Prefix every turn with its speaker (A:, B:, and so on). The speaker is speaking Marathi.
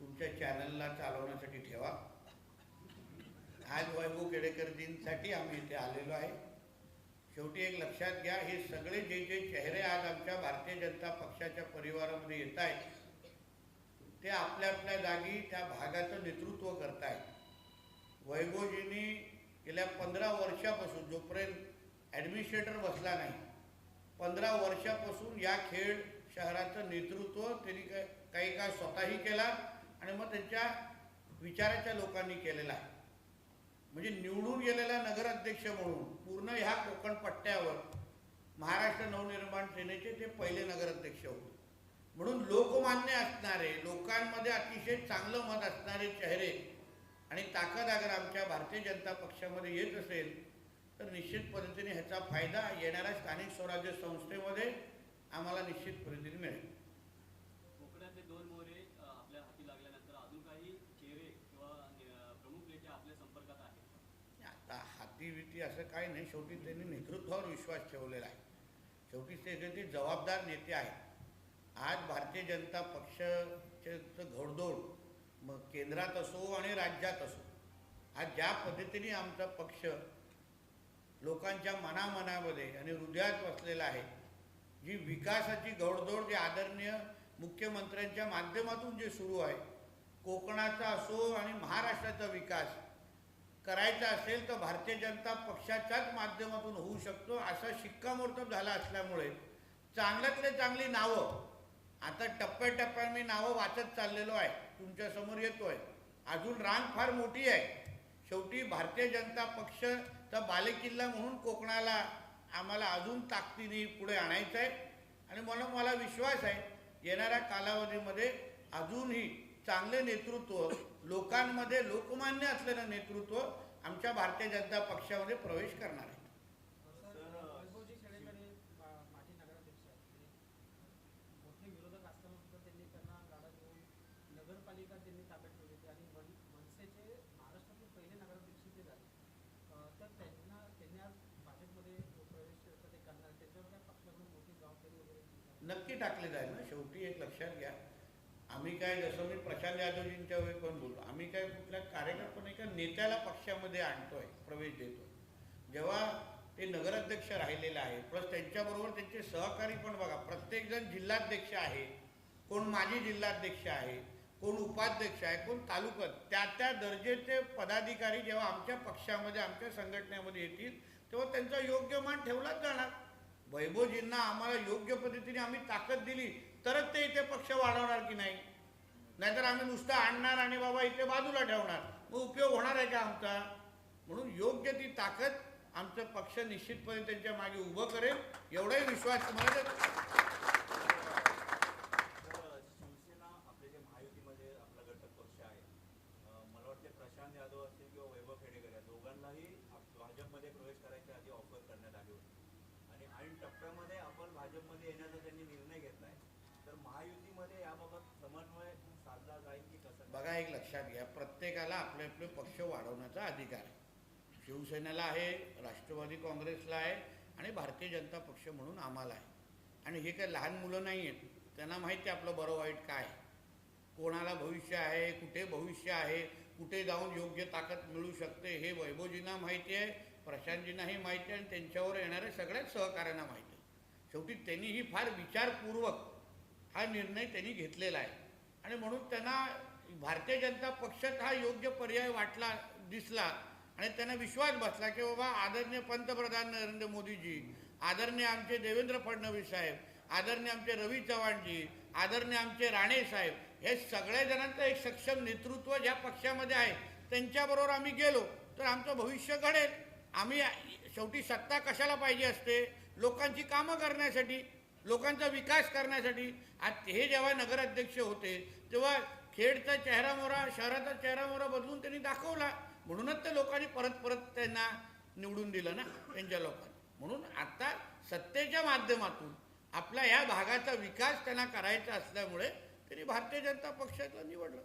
A: तुमच्या चॅनलला चालवण्यासाठी ठेवा. आज वैभव केडेकरजींसाठी आम्ही इथे आलेलो आहे. शेवटी एक लक्षात घ्या हे सगळे जे जे चेहरे आज आमच्या भारतीय जनता पक्षाच्या परिवारामध्ये येत आहेत ते आपल्या आपल्या जागी त्या भागाचं नेतृत्व करत आहेत वैभवजींनी गेल्या पंधरा वर्षापासून जोपर्यंत ॲडमिनिस्ट्रेटर बसला नाही पंधरा वर्षापासून या खेड शहराचं नेतृत्व त्यांनी काय काही काळ स्वतःही केला. आणि मग त्यांच्या विचाराच्या लोकांनी केलेला. आहे म्हणजे निवडून गेलेला नगराध्यक्ष म्हणून पूर्ण ह्या कोकण पट्ट्यावर महाराष्ट्र नवनिर्माण सेनेचे ते पहिले नगराध्यक्ष होते. म्हणून लोकमान्य असणारे लोकांमध्ये अतिशय चांगलं मत असणारे चेहरे आणि ताकद अगर आमच्या भारतीय जनता पक्षामध्ये येत असेल तर निश्चित पद्धतीने ह्याचा फायदा येणाऱ्या स्थानिक स्वराज्य संस्थेमध्ये आम्हाला निश्चित पद्धतीने मिळेल
B: कोकणातले दोन मोहरे अ, आपल्या हाती लागल्यानंतर अजून काही चेहरे किंवा अ, प्रमुख नेते आपल्या संपर्कात आहेत
A: आता हातीविती असं काही नाही. शेवटी त्यांनी नेतृत्वावर विश्वास ठेवलेला आहे. शेवटी ते ते जबाबदार नेते आहेत. आज भारतीय जनता पक्षाचे घोडदौड मग केंद्रात असो आणि राज्यात असो आज ज्या पद्धतीने आमचा पक्ष लोकांच्या मनामनामध्ये आणि हृदयात बसलेला आहे जी विकासाची घोडदौड जे आदरणीय मुख्यमंत्र्यांच्या माध्यमातून जे सुरू आहे कोकणाचा असो आणि महाराष्ट्राचा विकास करायचा असेल तर भारतीय जनता पक्षाच्याच माध्यमातून होऊ शकतो. असा शिक्कामोर्तब झाला असल्यामुळे चांगल्यातले चांगली नावं आता टप्प्याटप्प्याने मी नावं वाचत चाललेलो आहे. तुमच्यासमोर येतो येतोय. अजून रांग फार मोठी आहे. शेवटी भारतीय जनता पक्षचा बालेकिल्ला म्हणून कोकणाला आम्हाला अजून ताकदीने पुढे आणायचं आहे आणि म्हणून मला विश्वास आहे येणाऱ्या कालावधीमध्ये अजूनही चांगले नेतृत्व लोकांमध्ये लोकमान्य असलेलं नेतृत्व आमच्या भारतीय जनता पक्षामध्ये प्रवेश करणार आहे. नक्की टाकले जाईल ना. शेवटी एक लक्षात घ्या. आम्ही काय जसं मी प्रशांत यादवजींच्या वेळी पण बोललो आम्ही काय कुठल्या कार्यकर्ता एका नेत्याला पक्षामध्ये आणतोय प्रवेश देतोय. जेव्हा ते नगराध्यक्ष राहिलेले आहे प्लस त्यांच्याबरोबर त्यांचे सहकारी पण बघा प्रत्येकजण जिल्हाध्यक्ष आहे कोण माजी जिल्हाध्यक्ष आहे कोण उपाध्यक्ष आहे कोण तालुक्यात त्या त्या दर्जेचे पदाधिकारी जेव्हा आमच्या पक्षामध्ये आमच्या संघटनेमध्ये येतील तेव्हा त्यांचा योग्य मान ठेवलाच जाणार. वैभवजींना आम्हाला योग्य पद्धतीने आम्ही ताकद दिली तरच ते इथे पक्ष नाहीतर आम्ही नुसतं आणणार आणि बाबा इथे बाजूला ठेवणार. मग उपयोग होणार आहे का आमचा? म्हणून योग्य ती ताकद आमचा पक्ष निश्चितपणे त्यांच्या मागे उभं करेल एवढाही विश्वास मला
C: शिवसेना आपले जे महायुतीमध्ये आपला घटक पक्ष आहे मला वाटते प्रशांत यादव असतील किंवा वैभव खेडेकर दोघांनाही भाजपमध्ये प्रवेश करायच्या आधी ऑफर करण्यात आली होती. आणि ऐन टप्प्यामध्ये आपण भाजपमध्ये येण्याचा त्यांनी निर्णय तर महायुतीमध्ये याबाबत समन्वय साधला जाईल की कसं?
A: बघा एक लक्षात घ्या. प्रत्येकाला आपले आपले पक्ष वाढवण्याचा अधिकार आहे. शिवसेनेला आहे राष्ट्रवादी काँग्रेसला आहे आणि भारतीय जनता पक्ष म्हणून आम्हाला आहे. आणि हे काही लहान मुलं नाही आहेत. त्यांना माहिती आहे आपलं बरं वाईट काय कोणाला भविष्य आहे कुठे भविष्य आहे कुठे जाऊन योग्य ताकद मिळू शकते हे वैभवजींना माहिती आहे प्रशांतजींनाही माहिती आहे आणि त्यांच्यावर येणाऱ्या सगळ्याच सहकाऱ्यांना माहिती आहे. शेवटी त्यांनीही फार विचारपूर्वक हा निर्णय त्यांनी घेतलेला आहे. आणि म्हणून त्यांना भारतीय जनता पक्षात हा योग्य पर्याय वाटला दिसला आणि त्यांना विश्वास बसला की बाबा आदरणीय पंतप्रधान नरेंद्र मोदीजी आदरणीय आमचे देवेंद्र फडणवीस साहेब आदरणीय आमचे रवी चव्हाणजी आदरणीय आमचे राणे साहेब हे सगळ्या जणांचं एक सक्षम नेतृत्व ज्या पक्षामध्ये आहे त्यांच्याबरोबर आम्ही गेलो तर आमचं भविष्य घडेल. आम्ही शेवटी सत्ता कशाला पाहिजे असते? लोकांची कामं करण्यासाठी लोकांचा विकास करण्यासाठी. आज हे जेव्हा नगराध्यक्ष होते तेव्हा खेडचा चेहरामोहरा शहराचा चेहरामोहरा बदलून त्यांनी दाखवला. म्हणूनच त्या लोकांनी परत परत त्यांना निवडून दिलं ना त्यांच्या लोकांनी. म्हणून आता सत्तेच्या माध्यमातून आपल्या या भागाचा विकास त्यांना करायचा असल्यामुळे त्यांनी भारतीय जनता पक्षाला निवडलं.